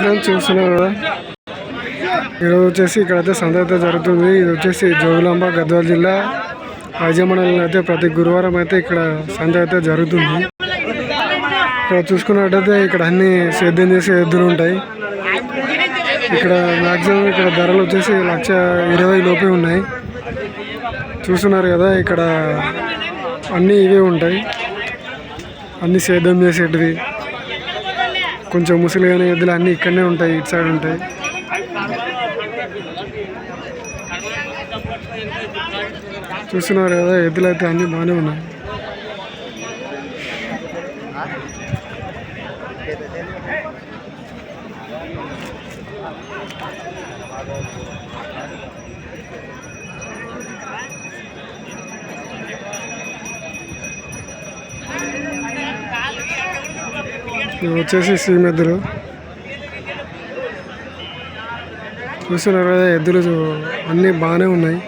Friends చూస్తున్నారు కదా. ఈరోజు వచ్చేసి ఇక్కడైతే సంత అయితే జరుగుతుంది. ఇది వచ్చేసి జోగులాంబ గద్వాల జిల్లా రాజమండ్రిలో అయితే ప్రతి గురువారం అయితే ఇక్కడ సంత అయితే జరుగుతుంది. ఇక్కడ చూసుకున్నట్టయితే ఇక్కడ అన్ని సేద్యం చేసే ఎద్దులు ఉంటాయి. ఇక్కడ మ్యాక్సిమం ఇక్కడ ధరలు వచ్చేసి లక్ష ఇరవై లోపే ఉన్నాయి. చూస్తున్నారు కదా ఇక్కడ అన్నీ ఇవే ఉంటాయి. అన్ని సేద్యం చేసేటివి. కొంచెం ముసలిగానే ఎద్దులు అన్నీ ఇక్కడనే ఉంటాయి ఇటు సైడ్ ఉంటాయి. చూస్తున్నారు కదా ఎద్దులు అయితే అన్నీ బాగానే ఉన్నాయి. ఇవి వచ్చేసి సీమెద్దులు చూస్తున్నారు కదా ఎద్దులు అన్నీ బాగానే ఉన్నాయి.